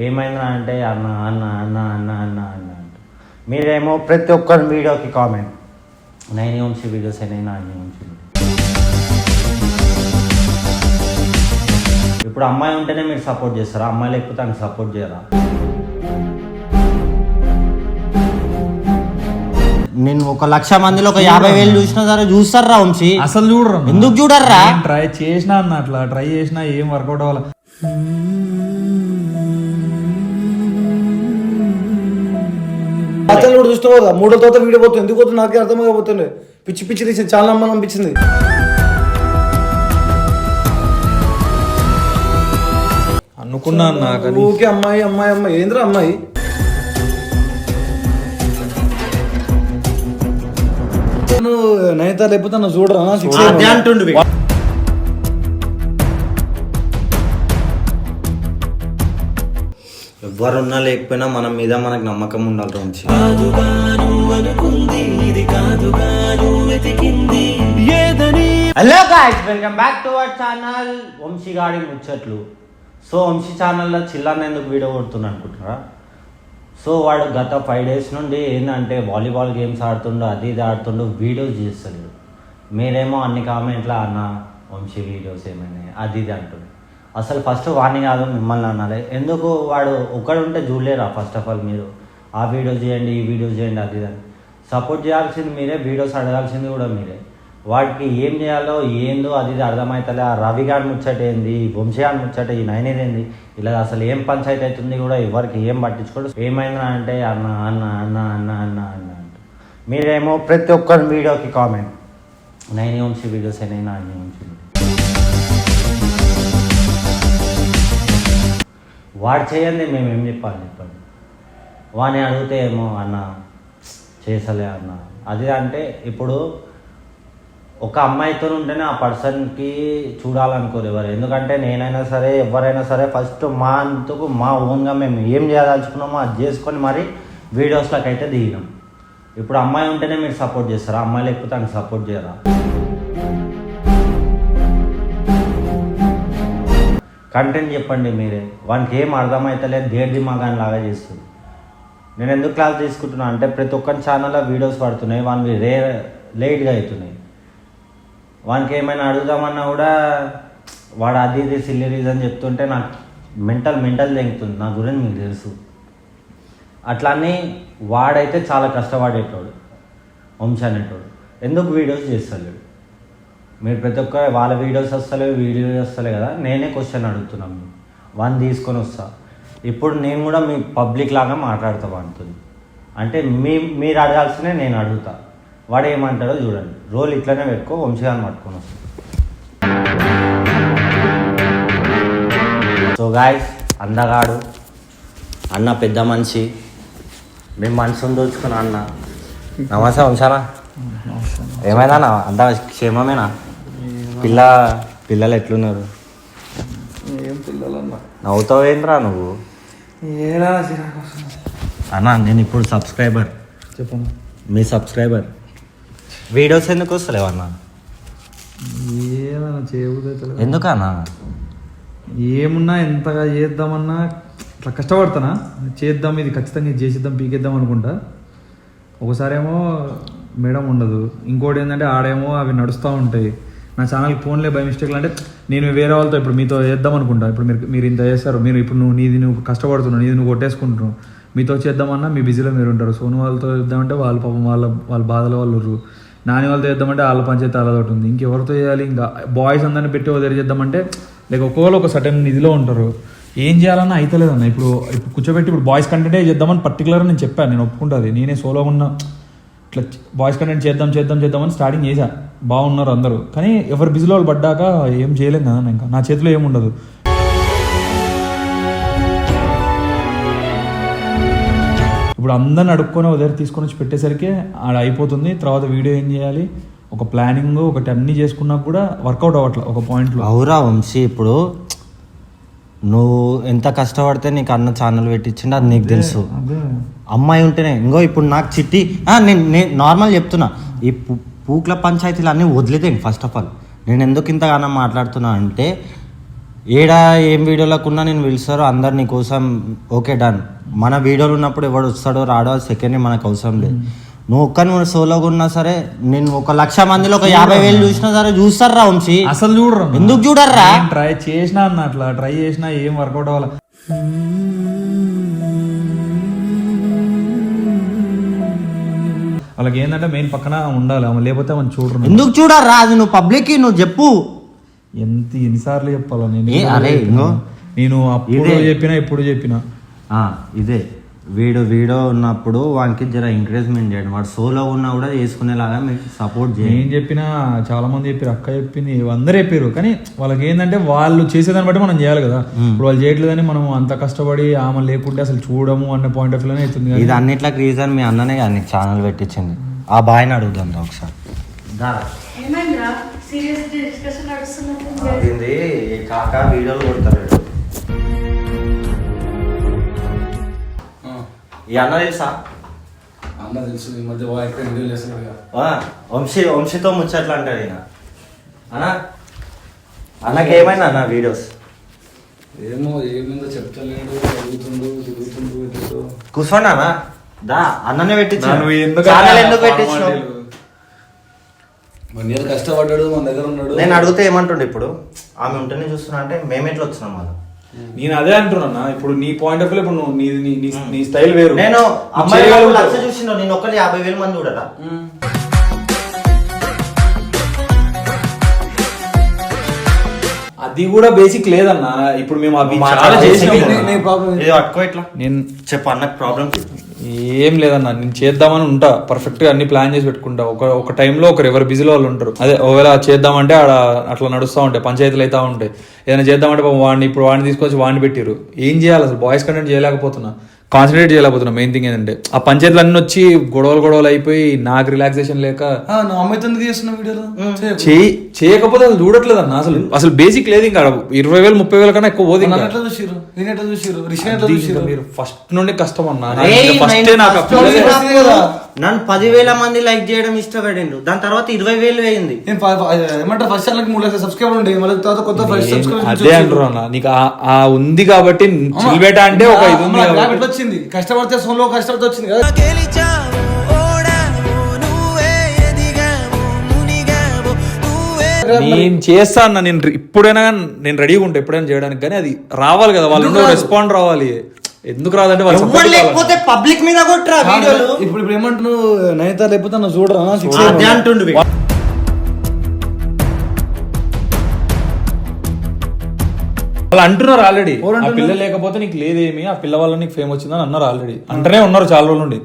ఏమైందా అంటే అన్న అన్న అన్న అన్న అన్న అన్న అంట. మీరేమో ప్రతి ఒక్కరి వీడియోకి కామెంట్. నైన్ వంశీ వీడియోస్ అయినా నాని వంశీ ఇప్పుడు అమ్మాయి ఉంటేనే మీరు సపోర్ట్ చేస్తారా? అమ్మాయి లేకపోతే ఆమె సపోర్ట్ చేయరా? నేను ఒక లక్ష మందిలో ఒక యాభై వేలు చూసినా సరే చూస్తారా వంశీ? అసలు చూడరు. ఎందుకు చూడర్రా? ట్రై చేసినా అన్న అట్లా. ట్రై చేసినా ఏం వర్కౌట్ అవ్వాలి. అతను కూడా చూస్తావు కదా మూడో తోత వీడియో పోతుంది. ఎందుకు పోతుంది? నాకే అర్థం కాకపోతుంది పిచ్చి పిచ్చి తీసి చాలా నమ్మని అనిపించింది. అనుకున్నా అన్న కానీ ఊకే అమ్మాయి అమ్మాయి అమ్మాయి. ఏంద్రా అమ్మాయి? నువ్వు నైతా లేకపోతే నన్ను చూడరా? అంటుండు ఎవరున్నా లేకపోయినా మనం మీద మనకు నమ్మకం ఉండాలి Vamshi hello guys welcome back to our channel Vamshi గాడి ముచ్చట్లు. సో వంశీ ఛానల్లో చిల్లన్న ఎందుకు వీడియో కొడుతున్నా అనుకుంటున్నారా? సో వాడు గత ఫైవ్ డేస్ నుండి ఏంటంటే వాలీబాల్ గేమ్స్ ఆడుతుండు అది ఇది ఆడుతుండు వీడియోస్ చేస్తాడు మీరేమో అన్ని కామెంట్లో అన్న వంశీ వీడియోస్ ఏమైనా అది ఇది అంటుండు. అసలు ఫస్ట్ వాడిని కాదు మిమ్మల్ని అనాలి. ఎందుకు వాడు ఒక్కడుంటే చూడలేరా ఫస్ట్ ఆఫ్ ఆల్ మీరు? ఆ వీడియోస్ చేయండి ఈ వీడియోస్ చేయండి అది ఇది అని. సపోర్ట్ చేయాల్సింది మీరే వీడియోస్ అడగాల్సింది కూడా మీరే. వాడికి ఏం చేయాలో ఏందో అది ఇది అర్థమవుతలే ఆ రవి గారి ముచ్చట ఏంది వంశీ గారి ముచ్చట ఈ నైనేది ఏంది? ఇలా అసలు ఏం పంచాయతీ అవుతుంది కూడా ఎవరికి ఏం పట్టించుకోడు. ఏమైందా అంటే అన్న అన్న అన్న అన్న అన్న అన్న అంట మీరేమో ప్రతి ఒక్కరి వీడియోకి కామెంట్. నైన్ వంశీ వీడియోస్ అయినా అన్ని వంశీ వాడు చేయండి మేము ఏం చెప్పాలి చెప్పండి. వాడిని అడిగితే ఏమో అన్న చేసలే అన్న. అది అంటే ఇప్పుడు ఒక అమ్మాయితో ఉంటేనే ఆ పర్సన్కి చూడాలనుకోరు ఎవరు. ఎందుకంటే నేనైనా సరే ఎవరైనా సరే ఫస్ట్ మా అంతకు మా ఓన్గా మేము ఏం చేయదలుచుకున్నామో అది చేసుకొని మరి వీడియోస్లోకి అయితే దిగినాం. ఇప్పుడు అమ్మాయి ఉంటేనే మీరు సపోర్ట్ చేస్తారా? అమ్మాయి లేకపోతే ఆమె సపోర్ట్ చేయరా? కంటెంట్ చెప్పండి మీరే. వానికి ఏం అర్థమవుతలేదు దేడి దిమాగాని లాగా చేస్తుంది. నేను ఎందుకు క్లాస్ తీసుకుంటున్నా అంటే ప్రతి ఒక్కరి ఛానల్లో వీడియోస్ పడుతున్నాయి వానికి రే లేట్గా అవుతున్నాయి. వానికి ఏమైనా అడుగుదామన్నా కూడా వాడు అది ఇది సిల్లీ రీజన్ చెప్తుంటే నాకు మెంటల్ మెంటల్ తెంగుతుంది. నా గురించి మీకు తెలుసు. అట్లానే వాడైతే చాలా కష్టపడేటోడు వంశ అనేటోడు ఎందుకు వీడియోస్ చేస్తాడు మీరు ప్రతి ఒక్క వాళ్ళ వీడియోస్ వస్తలేవు వీడియోస్ వస్తలే కదా? నేనే క్వశ్చన్ అడుగుతున్నాను వన్ తీసుకొని వస్తా. ఇప్పుడు నేను కూడా మీ పబ్లిక్ లాగా మాట్లాడతా అంటుంది అంటే మీ మీరు అడగాల్సినే నేను అడుగుతా. వాడు ఏమంటాడో చూడండి. రోల్ ఇట్లనే పెట్టుకో వంశీగాన్ని పట్టుకొని వస్తా. సో గాయస్ అందగాడు అన్న పెద్ద మనిషి. మేము మనసుని దోచుకున్నా అన్న. నమస్తే వంశానా? ఏమైనా అంతా క్షేమమేనా? పిల్ల పిల్లలు ఎట్లున్నారు? ఏం పిల్లలన్నా. నవ్వుతావు ఏంట్రా నువ్వు వస్తుంది. అన్న నేను ఇప్పుడు సబ్స్క్రైబర్. చెప్పండి మీ సబ్స్క్రైబర్. వీడియోస్ ఎందుకు వస్తలేవు అన్న? ఏమన్నా ఎందుకన్నా? ఏమున్నా ఎంతగా చేద్దామన్నా ఇట్లా కష్టపడతానా? చేద్దాం ఇది ఖచ్చితంగా ఇది చేసేద్దాం పీకేద్దాం అనుకుంటా. ఒకసారేమో మేడం ఉండదు. ఇంకోటి ఏంటంటే ఆడేమో అవి నడుస్తూ ఉంటాయి. నా ఛానల్కి ఫోన్లే బై మిస్టేక్లు అంటే నేను వేరే వాళ్ళతో ఇప్పుడు మీతో చేద్దాం అనుకుంటా. ఇప్పుడు మీరు మీరు ఇంత చేస్తారు మీరు ఇప్పుడు నువ్వు నీది నువ్వు కష్టపడుతున్నావు నీది నువ్వు కొట్టేసుకుంటున్నావు. మీతో చేద్దామన్నా మీ బిజీలో మీరు ఉంటారు. సోను వాళ్ళతో చేద్దామంటే వాళ్ళ పాపం వాళ్ళ వాళ్ళ బాధలో వాళ్ళు నాని వాళ్ళతో చేద్దామంటే వాళ్ళ పంచాయతీ వాళ్ళతోటి ఉంది. ఇంకెవరితో చేయాలి? ఇంకా బాయ్స్ అందరిని పెట్టి వదిలి చేద్దామంటే లేక ఒక్కొక్కరు ఒక సటన్ ఇదిలో ఉంటారు. ఏం చేయాలన్నా అయితలేదన్న ఇప్పుడు ఇప్పుడు కూర్చోబెట్టి ఇప్పుడు బాయ్స్ కంటెంటే చేద్దామని పర్టికులర్ నేను చెప్పాను. నేను ఒప్పుకుంటుంది నేనే సోలో ఉన్న ఇట్లా వాయిస్ కంటెంట్ చేద్దాం చేద్దాం చేద్దామని స్టార్టింగ్ చేశా. బాగున్నారు అందరూ. కానీ ఎవరు బిజీలో వాళ్ళు పడ్డాక ఏం చేయలేం కదా ఇంకా. నా చేతిలో ఏముండదు ఇప్పుడు అందరిని అడుక్కొని ఉదయం తీసుకొని వచ్చి పెట్టేసరికి ఆడ అయిపోతుంది. తర్వాత వీడియో ఏం చేయాలి? ఒక ప్లానింగ్ ఒకటి అన్నీ చేసుకున్నా కూడా వర్కౌట్ అవ్వట్లే ఒక పాయింట్లో అవురా వంశీ ఇప్పుడు నువ్వు ఎంత కష్టపడితే నీకు అన్న ఛానల్ పెట్టించిండు అది నీకు తెలుసు. అమ్మాయి ఉంటేనే ఇంకో ఇప్పుడు నాకు చిట్టి నేను నేను నార్మల్ చెప్తున్నా. ఈ పూక్ల పంచాయతీలు అన్నీ వదిలేదే ఫస్ట్ ఆఫ్ ఆల్ నేను ఎందుకు ఇంతగానో మాట్లాడుతున్నా అంటే ఏడా ఏం వీడియోలకున్నా నేను పిలుస్తారు అందరు నీ కోసం ఓకే డన్ మన వీడియోలు ఉన్నప్పుడు ఎవడు వస్తాడో రాడో సెకండ్ మనకు అవసరం లేదు. నువ్వు ఒక్క నువ్వు సోలోగా ఉన్నా సరే నేను ఒక లక్ష మందిలో ఒక యాభై వేలు చూసినా సరే చూస్తారా వంశీ? అసలు చూడరు. ఎందుకు చూడర్రా ట్రై చేసినా అన్న అట్లా ట్రై చేసినా ఏం వర్కౌట్ అవ్వాలి. వాళ్ళకి ఏంటంటే మెయిన్ పక్కన ఉండాలి ఆమె లేకపోతే మనం చూడరు. ఎందుకు చూడర్రా అది నువ్వు పబ్లిక్ నువ్వు చెప్పు. ఎంత ఎన్నిసార్లు చెప్పాలా? నేను అరే. నేను అప్పుడు. చెప్పినా ఇప్పుడు చెప్పినా. ఇదే. వీడు వీడియో ఉన్నప్పుడు వానికి జర ఎంకరేజ్మెంట్ చేయండి. వాడు సోలో ఉన్నా కూడా చేసుకునేలాగా మీకు సపోర్ట్ చేయండి. నేను చెప్పినా చాలా మంది చెప్పారు అక్క చెప్పింది అందరూ చెప్పారు కానీ వాళ్ళకి ఏంటంటే వాళ్ళు చేసేదాన్ని బట్టి మనం చేయాలి కదా. ఇప్పుడు వాళ్ళు చేయట్లేదని మనం అంత కష్టపడి ఆమె లేకుంటే అసలు చూడము అన్న పాయింట్ ఆఫ్ వ్యూలోనే అవుతుంది కానీ ఇది అన్నిట్లకి రీజన్ మీ అన్ననే కదా నీకు ఛానల్ పెట్టించింది. ఆ బాయ్ని అడుగుదాం రా ఒకసారి. కాక వీడియోలు కొడతారు. ఈ అన్న తెలుసా? అన్న తెలుసు ఈ మధ్య ఎక్కడ వీడియోలు చేస్తున్నాడు వంశీ వంశీతో ముచ్చట్లు అంటాడు ఈయన. అన్న అన్నకి ఏమైనా అన్న వీడియోస్? ఏమో ఏమిందో చెప్తలేడు అడుగుతుండు తిరుగుతుండు కూర్చోండి అన్న. దా అన్ననే పెట్టించు నువ్వు ఎందుకు వన్ ఇయర్ కష్టపడ్డాడు మన దగ్గర ఉన్నాడు. నేను అడిగితే ఏమంటుండే ఇప్పుడు? ఆమె ఉంటేనే చూస్తున్నా అంటే మేము ఎట్లా వచ్చినాం మనం? నేను అదే అంటున్నా ఇప్పుడు నీ పాయింట్ ఆఫ్ వ్యూ ఇప్పుడు నువ్వు నీ నీ- నీ స్టైల్ వేరు. నేను అమ్మాయి చేయగలుగుతావు. లక్ష చూసిన నేను ఒక్కరి యాభై వేల మంది చూడరా అది కూడా బేసిక్ లేదన్నా. ఇప్పుడు మేము అవి చాలా చేసినాం నేను చెప్పు అన్నకు ప్రాబ్లం ఏం లేదన్నా నేను చేద్దామని ఉంటా. పర్ఫెక్ట్గా అన్ని ప్లాన్ చేసి పెట్టుకుంటా. ఒక ఒక టైంలో ఒకరు ఎవరు బిజీలో వాళ్ళు ఉంటారు. అదే ఒకవేళ చేద్దామంటే ఆడ అట్లా నడుస్తూ ఉంటాయి పంచాయతీలు అయితే ఉంటాయి ఏదైనా చేద్దామంటే వాడిని ఇప్పుడు వాడిని తీసుకొచ్చి వాడిని పెట్టిరు ఏం చేయాలి అసలు? బాయ్స్ కంటెంట్ చేయలేకపోతున్నా. కాన్సన్ట్రేట్ చేయలేకపోతున్నా. మెయిన్ థింగ్ ఏంటంటే ఆ పంచాయతీలు అన్ని వచ్చి గొడవలు గొడవలు అయిపోయి నాకు రిలాక్సేషన్ లేక అమ్మాయితో చేస్తున్న వీడియోలు? చేయకు. చేయి చేయకపోతే అసలు చూడట్లేదు అన్న. అసలు అసలు బేసిక్ లేదు ఇంకా ఇరవై వేలు ముప్పై వేల కన్నా ఎక్కువ పోదు చూసిరు అది మీరు ఫస్ట్ నుండి కష్టం అన్న. ఫస్ట్ నాకు నన్ను పదివేల మంది లైక్ చేయడం ఇష్టపడిండు దాని తర్వాత ఇరవై వేలు ఏమంటారు? ఫస్ట్ ఛానల్కి మూడు లక్షల సబ్స్క్రైబర్ ఉండే. మళ్ళీ తర్వాత కొత్త ఫస్ట్ ఏం- సబ్స్క్రైబర్ అదే అంటారు అన్న. నీకు ఆ- ఉంది కాబట్టి చిల్బేట అంటే ఒక ఇది ఉంది వచ్చింది. కష్టపడితే సోలో కష్టపడితే వచ్చింది కదా. నేను చేస్తా అన్న. నేను ఇప్పుడైనా నేను రెడీగా ఉంటా ఎప్పుడైనా చేయడానికి. కానీ అది రావాలి కదా. వాళ్ళు రెస్పాండ్ రావాలి? ఎందుకు రాదంటే కావాలి. లేకపోతే పబ్లిక్ మీద కొట్టరా వీడియోలు? ఇప్పుడు ఇప్పుడు ఏమంటున్నావు నైన్తా లేకపోతే నన్ను చూడరా? అదే అంటుండు. వాళ్ళు అంటున్నారు ఆల్రెడీ ఎవరు ఆ? పిల్ల లేకపోతే నీకు లేదేమి? ఆ పిల్ల వల్ల నీకు ఫేమ్ వచ్చిందని అన్నారు ఆల్రెడీ అంటనే ఉన్నారు చాలా రోజుల నుండి.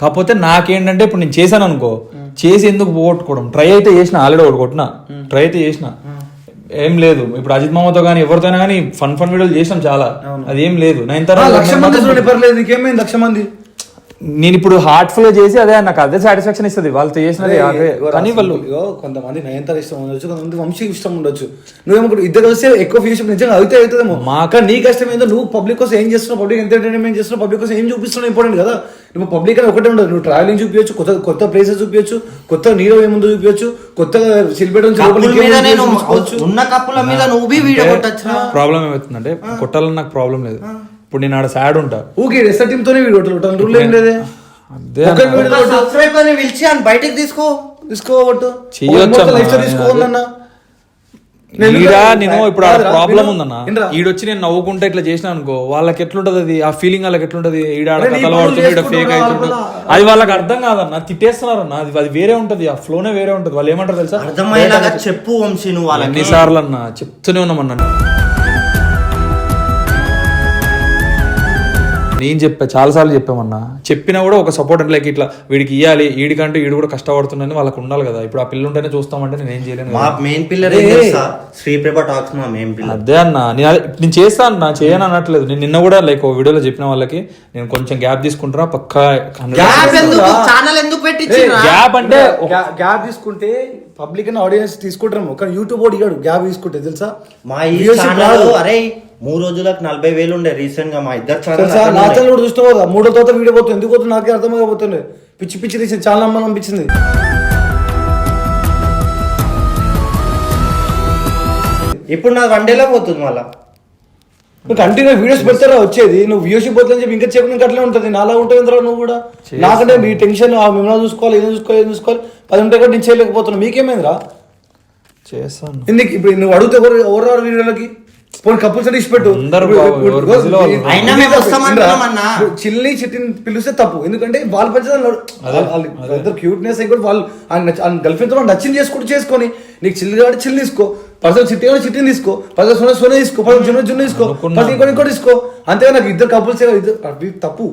కాకపోతే నాకేంటంటే ఇప్పుడు నేను చేశాను అనుకో. చేసి ఎందుకు పోగొట్టుకోవడం? ట్రై అయితే చేసిన ఆల్రెడీ ఒకటి కొట్టిన. ట్రై అయితే చేసిన. ఏం లేదు. ఇప్పుడు అజిత్ మామతో కానీ ఎవరితోనే కానీ ఫన్ ఫన్ వీడియోలు చేసినాం చాలా. అది ఏం లేదు. నైన్ నీకేమైంది లక్ష మంది? నేను ఇప్పుడు హార్ట్ఫుల్ చేసి అదే నాకు అదే సాటిస్ఫాక్షన్ ఇస్తుంది. వాళ్ళతో చేసినది కానీ వాళ్ళు కొంతమంది నయనతార ఇష్టం ఉండొచ్చు కొంతమంది వంశీ ఇష్టం ఉండొచ్చు. నువ్వేమో ఇప్పుడు ఇద్దరు వస్తే ఎక్కువ ఫ్యూచర్ నిజంగా అయితే అవుతుందేమో. మా- కానీ నీ కష్టం ఏందో నువ్వు పబ్లిక్ కోసం ఏం చేస్తున్నావు? పబ్లిక్ ఎంటర్టైన్మెంట్ చేస్తున్నావు? పబ్లిక్ కోసం ఏం చూపిస్తున్నావు? ఇంపార్టెంట్ కదా. నువ్వు పబ్లిక్ అని ఒకటే ఉండదు. నువ్వు ట్రావెలింగ్ చూపించచ్చు కొత్త కొత్త ప్లేసెస్ చూపించచ్చు కొత్త నీరో ఏముందో చూపించచ్చు కొత్త నేను ఉన్న కప్పుల మీద నువ్వు ప్రాబ్లం ఏమవుతుందంటే కొట్టాలని నాకు ప్రాబ్లం లేదు. ఇప్పుడు నేను ఆడ సాడ్ ఉంటా. ఊకే ఎస్ఆర్ టీమ్ తోనే వీడియో కొట్టాలి. రూల్ ఏం లేదే. బయటకు తీసుకో. తీసుకోవట్టు తీసుకోవాలన్నా ఈడ నేను ఇప్పుడు ఆ ప్రాబ్లం. ఉందన్న? ఈడొచ్చి నేను నవ్వుకుంటా ఇట్లా చేసిన అనుకో వాళ్ళకి ఎట్లుంటది అది? ఆ ఫీలింగ్ వాళ్ళకి ఎట్లుంటది? ఈడ ఆడ అరే నీ కథలు పడుతుంది ఈడ ఫేక్ అవుతుంది అది వాళ్ళకి అర్థం కాదన్న తిట్టేస్తున్నారు అన్న అది అది వేరే ఉంటది ఆ ఫ్లోనే వేరే ఉంటది. వాళ్ళు ఏమంటారు తెలుసా? అర్థమయ్యేలాగా చెప్పు వంశీ నువ్వు వాళ్ళకి. ఎన్నిసార్లు అన్న చెప్తూనే ఉన్నామన్న నేను చెప్పా చాలా సార్లు చెప్పామన్నా చెప్పినా కూడా ఒక సపోర్ట్ అంటే లైక్ ఇట్లా వీడికి ఇవ్వాలి వీడికంటే వీడు కూడా కష్టపడుతుందని వాళ్ళకి ఉండాలి కదా. ఇప్పుడు ఆ పిల్ల ఉంటేనే చూస్తామంటే నేను ఏం చేయలేను మా. మెయిన్ పిల్లర్ ఏం తెలుసా? శ్రీప్రభ టాక్స్ మా మెయిన్ పిల్లర్ అదే అన్న నేను అదే- నేను చేస్తా అన్న చేయను అనట్లేదు. నేను నిన్న కూడా లైక్ ఒక వీడియోలో చెప్పిన వాళ్ళకి నేను కొంచెం గ్యాప్ తీసుకుంటున్నా పక్కా గ్యాప్ ఎందుకు? ఛానల్ ఎందుకు పెట్టించిరా గ్యాప్ అంటే గ్యాప్ తీసుకుంటే పబ్లిక్ అండ్ ఆడియన్స్ తీసుకుంటారు కానీ యూట్యూబ్ ఇవ్వడు గ్యాప్ తీసుకుంటే తెలుసా? మా ఈ Viewership ఛానల్ రాదు. అరే మూడు రోజులకు నలభై వేలు ఉండే రీసెంట్గా మా ఇద్దరు తెలుసా నా ఛానల్ ఛానల్ కూడా చూస్తావు కదా మూడో తర్వాత వీడియో పోతుంది. ఎందుకు పోతుంది? నాకే అర్థం కాకపోతుంది పిచ్చి పిచ్చి తీసి చాలా నమ్మని అనిపించింది. ఇప్పుడు నా వన్ డేలో పోతుంది మళ్ళా. నువ్వు కంటిన్యూ వీడియోస్ పెడతారా? వచ్చేది. నువ్వు వ్యూషిప్ పోతుందని చెప్పి ఇంకా చెప్పి ఇంకా అట్లే ఉంటుంది. నాలా ఉంటుంది ఎందుకు నువ్వు కూడా. నాకంటే మీ టెన్షన్ ఆ మిమ్మల్ని చూసుకోవాలి ఏదో చూసుకోవాలి ఏదో చూసుకోవాలి? పది ఉంటే కూడా నేను చేయలేకపోతున్నా. మీకేమైందిరా? చేస్తాను. ఎందుకు? ఇప్పుడు నువ్వు అడిగితే ఎవరు ఎవరు రారు వీడియోలకి? పోనీ కపుల్స్ అని ఇచ్చిపెట్టు వస్తామంటున్నామన్నా. చిల్లి చిట్టిని పిలిస్తే తప్పు. ఎందుకంటే వాళ్ళ ఇద్దరు క్యూట్నెస్ కూడా వాళ్ళు గర్ల్ ఫ్రెండ్తో నచ్చింది చేసుకుంటూ చేసుకొని నీకు చిల్లి కాబట్టి చిల్లి తీసుకో. పర్సన్ చిట్టి కూడా చిట్టిని తీసుకో. పర్సన్ సోనే సోనే తీసుకో. పర్సన్ జున్ను జున్ను తీసుకో. పర్సన్ ఇంకోటి ఇంకోటి తీసుకో. అంతేగా నాకు ఇద్దరు కపుల్స్ అది తప్పు.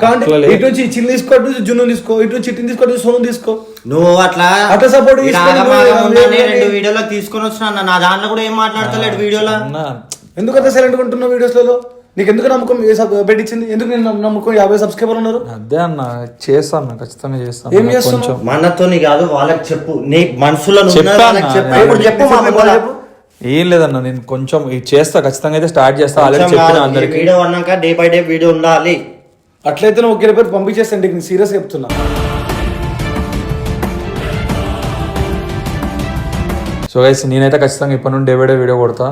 లేదు. ఇటు నుంచి చిల్లి తీసుకో ఇటు నుంచి జున్ను తీసుకో ఇటు నుంచి చిట్టిని తీసుకో సోను తీసుకో. నువ్వు అట్లా అట్లా ఏమని- రెండు వీడియోలో తీసుకొని వచ్చిన అన్న. నా దాంట్లో కూడా ఏం మాట్లాడతలేడు వీడియోలో? అన్నా, ఎందుకు అంత సైలెంట్ ఉంటున్నావు వీడియోస్లలో? నీకు ఎందుకు నమ్మకం పెట్టించింది? ఎందుకు నేను నమ్మ- నమ్మకం యాభై సబ్స్క్రైబర్ ఉన్నారు? అదే అన్న చేస్తాను ఖచ్చితంగా చేస్తాను ఏం? కొంచెం. మనతోని కాదు వాళ్ళకి చెప్పు. నీ మనసులో చెప్పా చెప్పు. నేను ఇప్పుడు చెప్పు మా ముంగల. ఏం లేదన్న నేను కొంచెం ఇది చేస్తా ఖచ్చితంగా అయితే స్టార్ట్ చేస్తా ఆల్రెడీ చెప్పిన అందరికి. వీడియో అన్నాక డే బై డే వీడియో ఉండాలి. అట్లయితే నువ్వు ఒకే పేరు పంపించేస్తాను నేను సీరియస్ చెప్తున్నా. సో గైస్ నేనైతే ఖచ్చితంగా ఇప్పటి నుండి డే వీడియో కొడతా.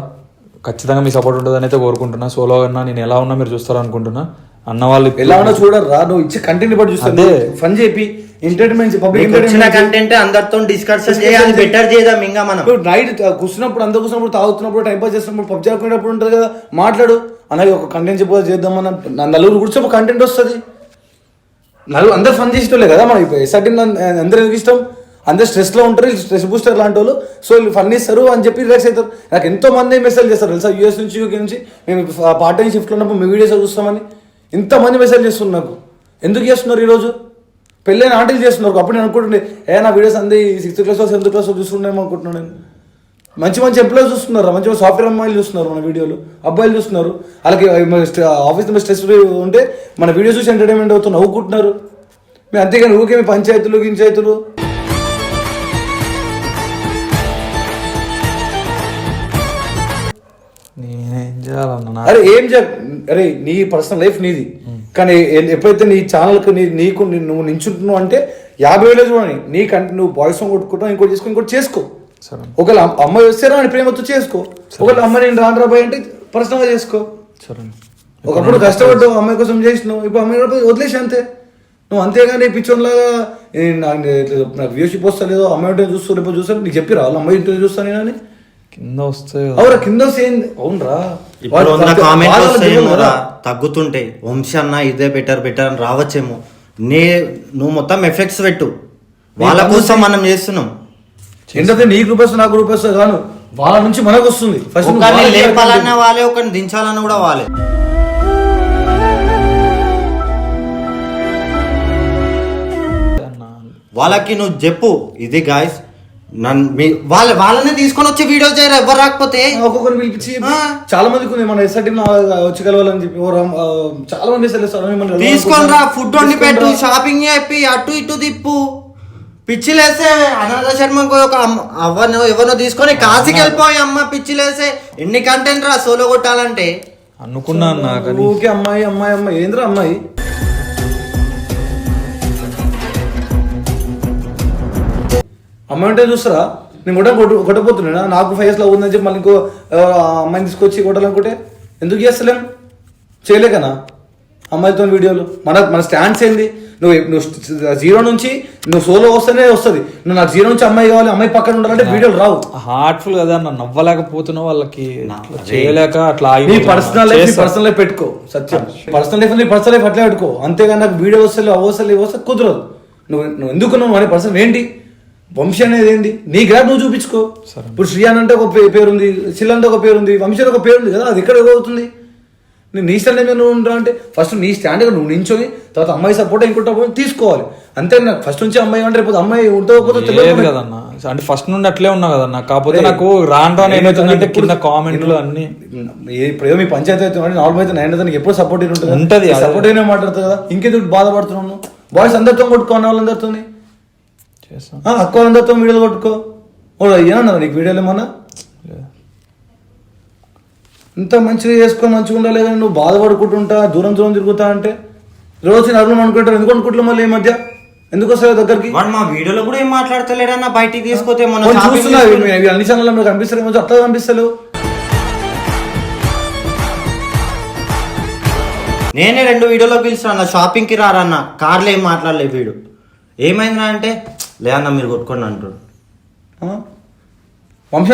ఖచ్చితంగా మీ సపోర్ట్ ఉంటుందని అయితే కోరుకుంటున్నా. సోలో అన్నా నేను ఎలా ఉన్నా మీరు చూస్తారు అనుకుంటున్నా అన్న వాళ్ళు ఎలా ఉన్నా చూడరు రా నువ్వు ఇచ్చే కంటెంట్ బట్టి చూస్తాను. అదే. ఫన్ చెప్పి ఎంటర్టైన్మెంట్ పబ్లిక్ వచ్చిన కంటెంట్ అందరితో డిస్కషన్ చేయాలి బెటర్ చేద్దాం ఇంకా మనం. నైట్ కూర్చున్నప్పుడు అందరు కూర్చున్నప్పుడు తాగుతున్నప్పుడు టైం పాస్ చేస్తున్నప్పుడు పబ్జి ఆడుకునేటప్పుడు ఉంటుంది కదా మాట్లాడు. అలాగే ఒక కంటెంట్ చెప్పి చేద్దాం నలుగురు కూర్చో కంటెంట్ వస్తుంది. నలుగురు అందరు ఫన్ చేసేటోళ్ళే కదా మనం ఇప్పుడు. ఎస్ఆర్టీ అందరూ ఎందుకు ఇష్టం? అందరు స్ట్రెస్లో ఉంటారు స్ట్రెస్ బూస్టర్ లాంటి వాళ్ళు. సో వీళ్ళు ఫన్ ఇస్తారు అని చెప్పి రిలాక్స్ అవుతారు. నాకు ఎంతో మంది మెసేజ్ చేస్తారు. తెలుసా? యూఎస్ నుంచి యూకే నుంచి. మేము పార్ట్ టైం షిఫ్ట్లో ఉన్నప్పుడు మీ వీడియోస్ చూస్తామని. ఇంతమంది మెసేజ్ చేస్తున్నారు నాకు. ఎందుకు చేస్తున్నారు ఈరోజు పెళ్ళైన ఆటలు చేస్తున్నారు. అప్పుడు నేను అనుకుంటుండే ఏ నా వీడియోస్ అంది సిక్స్త్ క్లాస్ సెవెంత్ క్లాస్ చూస్తుండేమో అనుకుంటున్నాను నేను. మంచి మంచి ఎంప్లాయీస్ చూస్తున్నారు మంచి మంచి సాఫ్ట్వేర్ అమ్మాయిలు చూస్తున్నారు మన వీడియోలు. అబ్బాయిలు చూస్తున్నారు. వాళ్ళకి ఆఫీస్ మీద స్ట్రెస్ ఉంటే మన వీడియో చూసి ఎంటర్టైన్మెంట్ అవుతూ నవ్వుకుంటున్నారు. మేము అంతేగాని ఊరికే మీ పంచాయతీలు గించాయతీలు. నేనేం చేయాలన్న నా- అరే ఏం చెప్ అరే నీ పర్సనల్ లైఫ్ నీది. కానీ ఎప్పుడైతే నీ ఛానల్కి నీ నీకు నువ్వు నించుంటున్నావు అంటే యాభై వేలు చూడండి. నీకంటే నువ్వు బాయ్స్ కొట్టుకుంటావు ఇంకోటి చేసుకో ఇంకోటి చేసుకో. ఒకవేళ అమ్- అమ్మాయి వస్తే రాని ప్రేమతో చేసుకో. ఒకవేళ అమ్మాయి నేను రాను రాబాయి అంటే పర్సనల్గా చేసుకో. సరే. ఒకప్పుడు కష్టపడ్డావు అమ్మాయి కోసం చేసినావు ఇప్పుడు అమ్మాయి వదిలేసి అంతే. నువ్వు అంతేగాని పిచ్చోన్లాగా నాకు నాకు వ్యూషిప్ వస్తలేదో అమ్మాయి ఉంటే చూస్తూ రేపు చూస్తాను నీకు చెప్పిరా వాళ్ళ అమ్మాయి ఇంటర్వ్యూ చూస్తాను నేను అని. కింద వస్తే అవురా కింద సేమ్ అవునరా. తగ్గుతుంటే వంశీ అన్న ఇదే బెటర్ బెటర్ అని రావచ్చేమో. నే నువ్వు మొత్తం ఎఫెక్ట్స్ పెట్టు. వాళ్ళ కోసం మనం చేస్తున్నాం. ఏంటంటే నీ గ్రూప్ నా గ్రూప్ కాను వాళ్ళ నుంచి మనకు వస్తుంది. ఫస్ట్ ఒకరిని లేపాలన్నా వాళ్ళే ఒకరిని దించాలన్నా కూడా వాళ్ళే. వాళ్ళకి నువ్వు చెప్పు. ఇది గాయస్ నన్ను మీ వాళ్ళ వాళ్ళనే తీసుకొని వచ్చి వీడియో చేయరు? ఎవరు రాకపోతే? ఒక్కొక్కరిని పిలిపించి ఆ. చాలా మందికి ఉంది. మన ఎస్ఆర్ టీమ్ వచ్చి కలవాలని చెప్పి. ఓ రామ్- ఆ, చాలా మంది కలవాలనుకుంటున్నాను. తీసుకొని రా ఫుడ్ వండి పెట్టు. షాపింగ్ చెప్పి అటు ఇటు తిప్పు. పిచ్చిలేసే అనాథ శర్మకు ఒక అమ్మ- అవ్వనో ఎవరినో తీసుకొని కాశీకి వెళ్ళిపోయి అమ్మ పిచ్చిలేసే ఎన్ని కంటెంట్ రా సోలో కొట్టాలంటే? అనుకున్నా ఊకే అమ్మాయి అమ్మాయి అమ్మాయి. ఏంద్రా అమ్మాయి? అమ్మాయి ఉంటే చూస్తారా? నేను కూడా కొట్టు కొట్టబోతున్నా నాకు ఫైవ్ ఇయర్స్లో ఉందని చెప్పి మళ్ళీ ఇంకో అమ్మాయిని తీసుకొచ్చి కొట్టాలనుకుంటే ఎందుకు చేస్తలేం? చేయలేకనా? అమ్మాయితో వీడియోలు. మన మన స్టాండ్స్ ఏంది? నువ్వు నువ్వు జీరో నుంచి నువ్వు సోలో వస్తేనే వస్తుంది. నువ్వు నాకు జీరో నుంచి అమ్మాయి కావాలి అమ్మాయి పక్కన ఉండాలంటే వీడియోలు రావు. హార్ట్ఫుల్ కదా అన్న. నవ్వలేకపోతున్నా వాళ్ళకి. అట్లా చేయలేక అట్లా నీ. పర్సనల్ లైఫ్ నీ. పర్సనల్ లైఫ్ పెట్టుకో సత్యం. పర్సనల్ లైఫ్ నీ పర్సనల్ లైఫ్ అట్లే పెట్టుకో. అంతేగాని నాకు వీడియో వస్తలే అవసరం వస్తే కుదరదు. నువ్వు నువ్వు ఎందుకు నువ్వు? అనే పర్సన్ ఏంటి? వంశీ అనేది ఏంటి నీ గ్రాఫ్ నువ్వు చూపించుకో. ఇప్పుడు శ్రీయాన్ అంటే ఒక పే- పేరు ఉంది శిల్ అంటే ఒక పేరు ఉంది వంశీ ఒక పేరు ఉంది కదా అది ఎక్కడ అవుతుంది? నేను నీ స్టాండ్ మీద నువ్వు ఉంటా అంటే ఫస్ట్ నీ స్టాండ్ నువ్వు నించొని తర్వాత అమ్మాయి సపోర్ట్ ఇంకోటి తీసుకోవాలి. అంతే నాకు ఫస్ట్ నుంచి అమ్మాయి అంటే రేపు అమ్మాయి ఉంటుందో తెలియదు కదన్న. అంటే ఫస్ట్ నుండి అట్లే ఉన్నా కదన్న. కాకపోతే నాకు రాను రాను ఏమవుతుందంటే కింద కామెంట్లు అన్ని. ఏ- ఇప్పుడు ఏదో మీ పంచాయతీ అయితే నార్మల్ అయితే నైన్ నీకు ఎప్పుడు సపోర్ట్ ఉంటుంది ఉంటది. సపోర్ట్ అయినా మాట్లాడుతుంది కదా? ఇంకెందుకు బాధపడుతున్నాను బాయ్స్ అందరితో కొట్టుకోన్న వాళ్ళందరితో చేస్తాం. అక్క వాళ్ళందరితో వీడియోలు కొట్టుకో. ఏమన్నా నీకు వీడియోలు ఏమన్నా. ఇంత మంచిగా చేసుకొని మంచిగా ఉండలేదని నువ్వు బాధపడుకుంటుంటా దూరం దూరం తిరుగుతా అంటే? రోజు నరులు అనుకుంటారు. ఎందుకు అనుకుంటున్నాం మళ్ళీ ఈ మధ్య? ఎందుకు వస్తారు దగ్గరికి? వాడు మా వీడియోలో కూడా ఏం మాట్లాడతలేడన్న బయటికి తీసుకొస్తే మనం చూస్తున్నారు అన్ని ఛానల్లో కనిపిస్తారు కొంచెం అట్లా కనిపిస్తారు నేనే రెండు వీడియోలో పిలిచిన షాపింగ్కి రారన్న కార్లో ఏం మాట్లాడలేదు వీడు. ఏమైందా అంటే లేదన్న మీరు కొట్టుకోండి అంటాడు. వంశ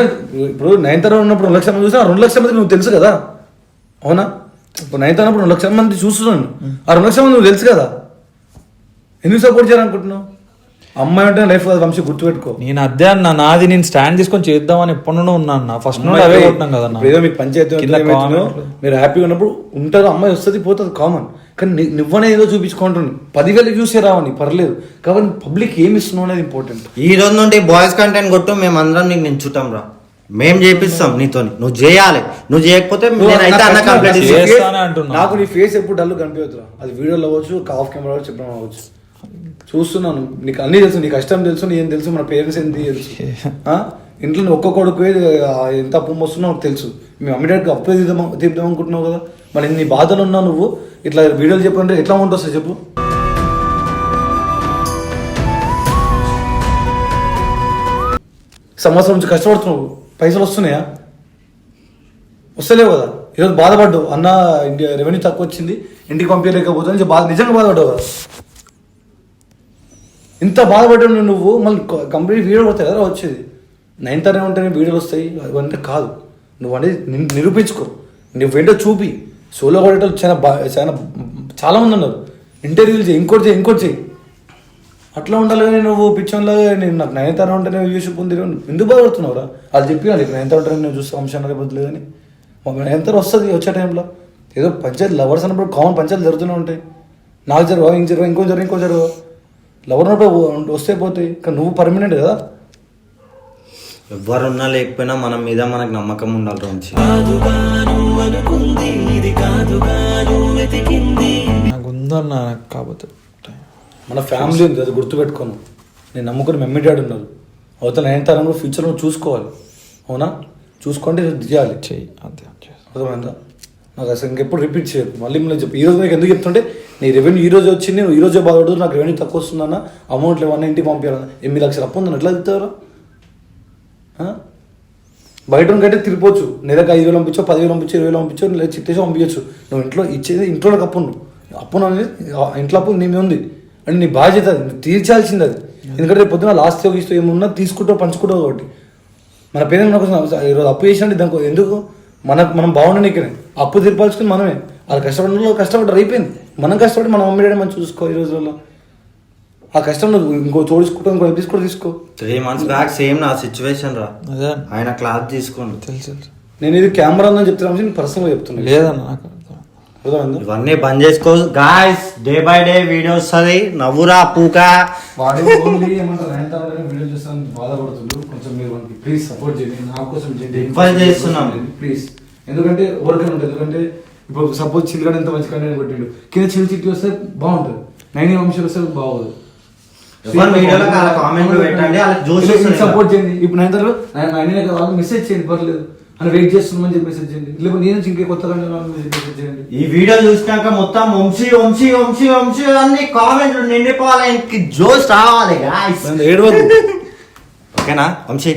ఇప్పుడు నైన్ ఉన్నప్పుడు రెండు లక్షల మంది చూసినా ఆ రెండు లక్షల మంది నువ్వు తెలుసు కదా? అవునా? ఇప్పుడు నైన్ తరం రెండు లక్షల మంది చూస్తున్నాను. ఆ రెండు లక్షల మంది నువ్వు తెలుసు కదా? ఎందుకు సపోర్ట్ చేయాలనుకుంటున్నావు? అమ్మాయి అంటే లైఫ్ కాదు వంశీ గుర్తుపెట్టుకో. నేను అదే అన్న నాది నేను స్టాండ్ తీసుకొని చేద్దామని ఎప్పటి నుండో ఉన్నా అన్న. ఫస్ట్ నుండి అవే కొట్టినాం కదా ఏదో మీకు పంచాయతీ కింద. మీరు హ్యాపీగా ఉన్నప్పుడు ఉంటారు అమ్మాయి వస్తుంది పోతుంది కామన్ కానీ ని- నువ్వనే ఏదో చూపించుకుంటుంది పదివేలు చూసే రావని పర్లేదు. కాబట్టి పబ్లిక్ ఏమి ఇస్తున్నావు అనేది ఇంపార్టెంట్ ఈ రోజు నుండి బాయ్స్ కంటెంట్ కొట్టు మేము అందరం నీకు నించుతాం రా. మేము చేపిస్తాం నీతోని. నువ్వు చేయాలి. నువ్వు చేయకపోతే నేనైతే అన్న కంప్లైంట్ చేస్తా. ఇస్తాను. చేస్తానే అంటున్నా. నాకు నీ ఫేస్ ఎప్పుడు డల్ కనిపించదురా అది వీడియోలో అవ్వచ్చు ఆఫ్ కెమెరా అవ్వచ్చు చెప్పడం అవ్వచ్చు. చూస్తున్నాను. నీకు అన్నీ తెలుసు నీ కష్టం తెలుసు నీ ఏం తెలుసు మన పేరెంట్స్ ఏంటి తెలుసు? ఇంట్లో ఒక్క కొడుకు ఎంత అప్పు వస్తున్నావు నాకు తెలుసు. మీ మమ్మీ డాడీకి అప్పు తీద్దాం తీద్దాం అనుకుంటున్నావు కదా. మరి నీ బాధలు ఉన్నావు నువ్వు ఇట్లా వీడియోలు చెప్పంటే ఎట్లా ఉంటుంది చెప్పు. సంవత్సరం నుంచి కష్టపడుతున్నావు పైసలు వస్తున్నాయా? వస్తలేవు కదా. ఈరోజు బాధపడ్డావు. అన్న ఇండియా రెవెన్యూ తక్కువ వచ్చింది ఇంటికి పంపించలేకపోతుంది బాధ నిజంగా బాధపడ్డావు కదా. ఇంత బాధపడ్డావు నువ్వు మళ్ళీ కంప్లీట్ వీడియో కొడతాయి కదా వచ్చేది? నైన్ తరే ఉంటేనే వీడియోలు వస్తాయి అవంటే కాదు. నువ్వు అనేది ని- నిరూపించుకో. నువ్వేంటో చూపి. సోలో కొట్టడం చాలా బా చాలా చాలామంది ఉన్నారు. ఇంటర్వ్యూలు చేయి ఇంకోటి చేయి ఇంకోటి చేయి. అట్లా ఉండాలి కానీ నువ్వు పిచ్చంలాగా నేను నాకు నయనతార ఉంటేనే వ్యూస్ పొంది ఎందుకు బాధపడుతున్నావురా? అది చెప్పి నైన్ నయనతార ఉంటే నేను చూస్తే అంశం బదులు కానీ నయనతార వస్తుంది వచ్చే టైంలో. ఏదో పంచాయతీ లవర్స్ అన్నప్పుడు కామన్ పంచాయతీ జరుగుతూనే ఉంటాయి. నాకు జరగవు ఇంక జరగ ఇంకో జరగ ఇంకో జరగవు? లవర్ ఉన్నప్పుడు వస్తే పోతాయి. కానీ నువ్వు పర్మనెంట్ కదా? ఎవరున్నా లేకపోయినా మనం మీద మనకు నమ్మకం ఉండాలి రోంచి నాకు ఉందన్న నాకు కాకపోతే మన ఫ్యామిలీ ఉంది అది గుర్తుపెట్టుకోను. నేను నమ్ముకుని మమ్మీ డాడీ ఉన్నారు. అవతల నయనతార కూడా ఫ్యూచర్లో చూసుకోవాలి. అవునా? చూసుకుంటే చేయాలి. చెయ్యి. అంతే అంతే. అర్థమైందా? నాకు అసలు ఇంకెప్పుడు రిపీట్ చేయదు మళ్ళీ మళ్ళీ చెప్పు. ఈ రోజు నీకు ఎందుకు చెప్తుంటే నీ రెవెన్యూ ఈ రోజు వచ్చింది నేను ఈ రోజే బాధపడదు నాకు రెవెన్యూ తక్కువ వస్తుందన్న అమౌంట్ లేవన్నా ఇంటికి పంపించాలన్న. ఎనిమిది లక్షలు అప్పు ఉందని ఎట్లా చెప్తారు? బయట ఉంటే తిరిపోవచ్చు. నెలకు ఐదు వేలు పంపించో పదివేలు పంపించో ఇరవై వేలు పంపించో లేదా చిట్టేసి పంపించచ్చు. నువ్వు ఇంట్లో ఇచ్చేది ఇంట్లో అప్పు నువ్వు అప్పు అనేది ఇంట్లో అప్పు నీ ఉంది. అంటే నీ బాధ్యత అది. నువ్వు తీర్చాల్సింది అది. ఎందుకంటే రేపు పొద్దున లాస్ట్ ఇస్తూ ఏమున్నా తీసుకుంటావు పంచుకుంటావు కాబట్టి. మన పేరెంట్ ఈరోజు అప్పు చేసినట్టు దానికి ఎందుకు? మన మనం బాగుండనికనే అప్పు తీర్పాల్చుకుని మనమే. వాళ్ళు కష్టపడిన వాళ్ళు కష్టపడ్డారు అయిపోయింది. మనం కష్టపడి మన మమ్మీ డాడీ మనం చూసుకో ఈ రోజుల్లో. ఆ కష్టం నువ్వు ఇంకో చూసుకో ఇంకో తీసుకో తీసుకో. త్రీ మంత్స్ బ్యాక్ సేమ్ నా సిచ్యువేషన్ రా. ఆయన క్లాస్ తీసుకోండి. తెలుసు నేను ఇది కెమెరా ఉందని చెప్తున్నా నేను పర్సనల్గా చెప్తున్నా. లేదన్న నాకు. ఇవన్నీ బంద్ చేసుకో. Guys day by day video వస్తుంది. నవ్వురా పూక. వాడు ఓన్లీ ఏమంటారు నైన్తారో వీడియో చేస్తాను బాధపడుతుండ్రు కొంచెం మీరు మనకి ప్లీజ్ సపోర్ట్ చేయండి. నా కోసం చేయండి. Request చేస్తున్నాం. ప్లీజ్ ఎందుకంటే ఓరికన్ ఉంటుంది. ఎందుకంటే ఇప్పుడు సపోజ్ చిల్లుగడ ఎంత మంచి కంటెంట్ పెట్టిండు. కింద చిల్లు చిట్టి వస్తే బాగుంటుంది. నైన్ వంశం వస్తే బాగోదు. సపోర్ట్ చేయండి. ఇప్పుడు నైన్ తర్వాత నైన్ మెసేజ్ చేయండి పర్లేదు. అని వెయిట్ చేస్తున్నామని చెప్పి మెసేజ్ చేయండి. లేకపోతే నేను ఇంకే కొత్త కంటెంట్ మెసేజ్ చేయండి. ఈ వీడియో చూసినాక మొత్తం వంశీ వంశీ వంశీ వంశీ అన్ని కామెంట్లు నిండిపోవాలి జోష్ రావాలి ఓకేనా? వంశీ.